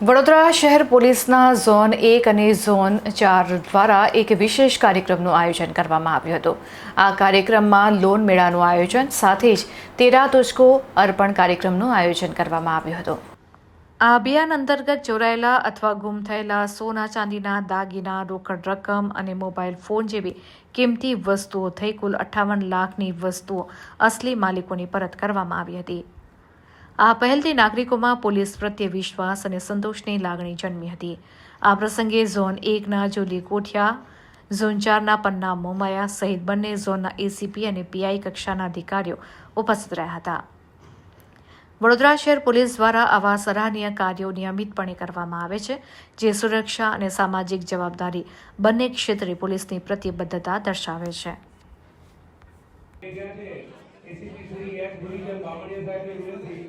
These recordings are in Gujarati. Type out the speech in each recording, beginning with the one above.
વડોદરા શહેર પોલીસના ઝોન એક અને ઝોન ચાર દ્વારા એક વિશેષ કાર્યક્રમનું આયોજન કરવામાં આવ્યું હતું. આ કાર્યક્રમમાં લોન મેળાનું આયોજન સાથે જ તેરા તુજકો અર્પણ કાર્યક્રમનું આયોજન કરવામાં આવ્યું હતું. આ અભિયાન અંતર્ગત ચોરાયેલા અથવા ગુમ થયેલા સોના ચાંદીના દાગીના, રોકડ રકમ અને મોબાઈલ ફોન જેવી કિંમતી વસ્તુઓ થઈ કુલ અઠ્ઠાવન લાખની વસ્તુઓ અસલી માલિકોની પરત કરવામાં આવી હતી. આ પહેલથી નાગરિકોમાં પોલીસ પ્રત્યે વિશ્વાસ અને સંતોષની લાગણી જન્મી હતી. આ પ્રસંગે ઝોન એકના જોલી કોઠિયા, ઝોન ચારના પન્ના મોમાયા સહિત બંને ઝોનના એસીપી અને પીઆઈ કક્ષાના અધિકારીઓ ઉપસ્થિત રહ્યા હતા. વડોદરા શહેર પોલીસ દ્વારા આવા સરાહનીય કાર્યો નિયમિતપણે કરવામાં આવે છે, જે સુરક્ષા અને સામાજિક જવાબદારી બંને ક્ષેત્રે પોલીસની પ્રતિબદ્ધતા દર્શાવે છે ACP Shri F division Bamaniya સાહેબને વિનંતી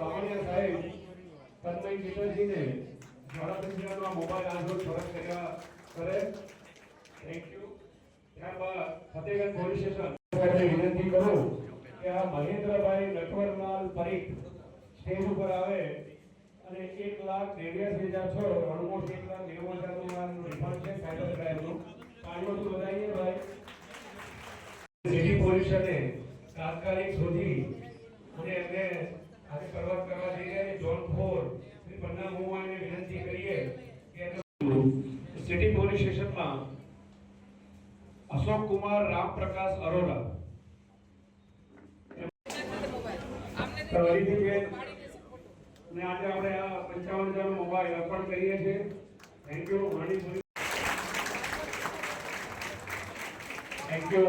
બામણીયા સાહેબ તન્મય ચેટર્જીને ધારાસભ્યનો મોબાઈલ આંધો ફરજ કર્યા કરે. થેન્ક યુ ત્યારબાદ ફતેગંજ પોલીસ સ્ટેશન. વિનંતી કરું કે આ મહેન્દ્રભાઈ નટવરલાલ પરીખ સ્ટેજ ઉપર આવે અને એક લાખ નેવ્યાસી હજાર છો ઓલમોસ્ટ એક લાખ નેવું હજારનું રિફંડ છે સાયબર ક્રાઇમનું કાર્યો તો બધાઈએ ભાઈ? સિટી પોલીસને તાત્કાલિક શોધી અને એમને શરૂઆત કરવા જઈ રહ્યા છે ઝોન ફોર શ્રી પન્ના મોમાને વિનંતી કરીએ કે સિટી પોલીસ સ્ટેશનમાં અશોક કુમાર, રામપ્રકાશ અરોરા અને આજે આપણે આ પંચાવન હજાર મોબાઈલ અર્પણ કરીએ છીએ. Thank you Manipuri thank you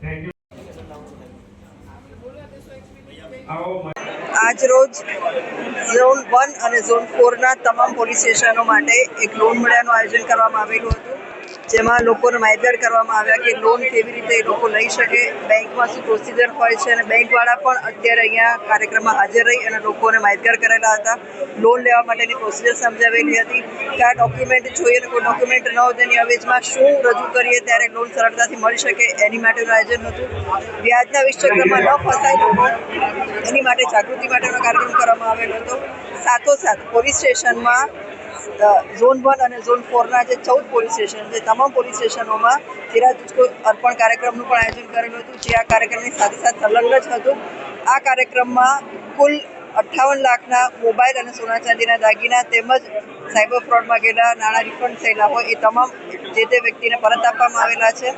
thank you આવો આજ રોજ ઝોન વન અને ઝોન ફોરના તમામ પોલીસ સ્ટેશનો માટે એક લોન મેળાનું આયોજન કરવામાં આવેલું હતું. જેમાં લોકોને માહિતગાર કરવામાં આવ્યા કે લોન કેવી રીતે એ લોકો લઈ શકે, બેંકમાં શું પ્રોસિજર હોય છે અને બેંકવાળા પણ અત્યારે અહીંયા કાર્યક્રમમાં હાજર રહી અને લોકોને માહિતગાર કરેલા હતા. લોન લેવા માટેની પ્રોસિજર સમજાવેલી હતી. કયા ડોક્યુમેન્ટ જોઈએ અને કોઈ ડોક્યુમેન્ટ ન હોય તેની અવેજમાં શું રજૂ કરીએ ત્યારે લોન સરળતાથી મળી શકે એની માટેનું આયોજન હતું. વ્યાજના વિશ્વક્રમમાં ન ફસાય. લોકો એની માટે જાગૃતિ માટેનો કાર્યક્રમ કરવામાં આવેલો હતો. સાથોસાથ પોલીસ સ્ટેશનમાં ઝોન વન અને ઝોન ફોરના જે ચૌદ પોલીસ સ્ટેશન છે, તમામ પોલીસ સ્ટેશનોમાં ચિરા અર્પણ કાર્યક્રમનું પણ આયોજન કરેલું હતું, જે આ કાર્યક્રમની સાથે સાથે સંલગ્ન જ હતું. આ કાર્યક્રમમાં કુલ અઠ્ઠાવન લાખના મોબાઈલ અને સોના ચાંદીના દાગીના તેમજ સાયબર ફ્રોડમાં ગયેલા નાણાં રિફંડ થયેલા હોય, એ તમામ જે તે વ્યક્તિને પરત આપવામાં આવેલા છે.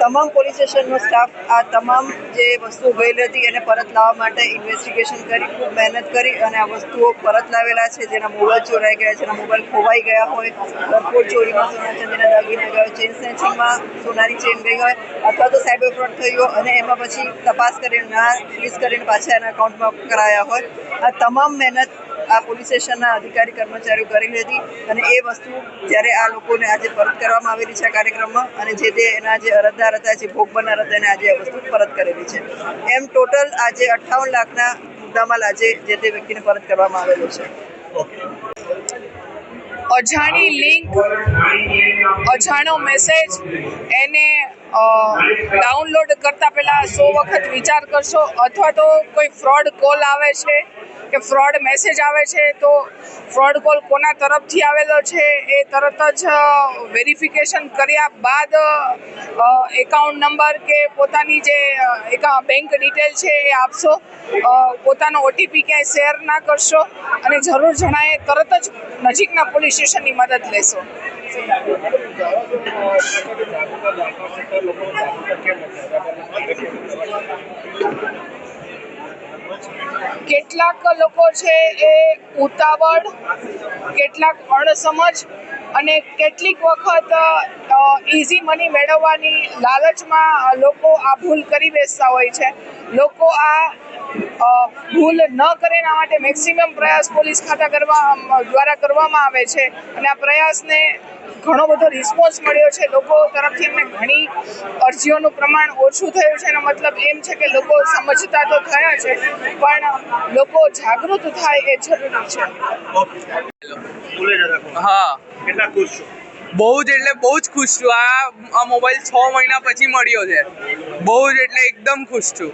તમામ પોલીસ સ્ટેશનનો સ્ટાફ આ તમામ જે વસ્તુ ગયેલી હતી એને પરત લાવવા માટે ઇન્વેસ્ટિગેશન કરી, ખૂબ મહેનત કરી અને આ વસ્તુઓ પરત લાવેલા છે. જેના મોબાઈલ ચોરાઈ ગયા, જેના મોબાઈલ ખોવાઈ ગયા હોય એરપોર્ટ ચોરીમાં સોના ચાંદીના દાગીના ગયા ચેન સ્નેચિંગમાં સોનાની ચેન ગઈ હોય, અથવા તો સાયબર ફ્રોડ થયો અને એમાં પછી તપાસ કરીને ના રિલીઝ કરીને પાછા એના અકાઉન્ટમાં કરાયા હોય. આ તમામ મહેનત આ પોલીસ સ્ટેશનના અધિકારી કર્મચારીઓ કરી હતી અને એ વસ્તુ જ્યારે આ લોકોને આજે પરત કરવામાં આવેલી છે કાર્યક્રમમાં અને જે તે એના જે અરજદાર હતા, જે ભોગ બનનાર હતા, એને આજે આ વસ્તુ પરત કરેલી છે. એમ ટોટલ આજે અઠ્ઠાવન લાખના મુદ્દામાલ આજે જે તે વ્યક્તિને પરત કરવામાં આવેલો છે. અજાણી લિંક, અજાણો મેસેજ, એને ડાઉનલોડ કરતા પહેલા સો વખત વિચાર કરશો અથવા તો કોઈ ફ્રોડ કોલ આવે છે કે ફ્રોડ મેસેજ આવે છે, તો ફ્રોડ કોલ કોના તરફથી આવેલો છે એ તરત જ વેરિફિકેશન કર્યા બાદ એકાઉન્ટ નંબર કે પોતાની જે બેંક ડિટેલ છે એ આપશો પોતાનો ઓટીપી ક્યાંય શેર ના કરશો અને જરૂર જણાય તરત જ નજીકના પોલીસ સ્ટેશનની મદદ લેશો. કેટલાક લોકો છે એ ઉતાવળ, કેટલાક અણસમજ અને કેટલીક વખત ઇઝી મની મેળવવાની લાલચમાં લોકો આ ભૂલ કરી બેસતા હોય છે. લોકો આ ભૂલ ન કરે એના માટે મેક્સિમમ પ્રયાસ પોલીસ ખાતા કરવા દ્વારા કરવામાં આવે છે. અને આ પ્રયાસને ઘણો બધો રિસ્પોન્સ મળ્યો છે. લોકો તરફથી અમને ઘણી અરજીઓનું પ્રમાણ ઓછું થયું છે એનો મતલબ એમ છે કે લોકો સમજતા તો થયા છે પણ લોકો જાગૃત થાય એ જરૂરી છે. હા. કેટલા ખુશ છો? બહુ જ એટલે બહુ જ ખુશ છું. આ આ મોબાઈલ છ મહિના પછી મળ્યો છે. બહુ જ એટલે એકદમ ખુશ છું.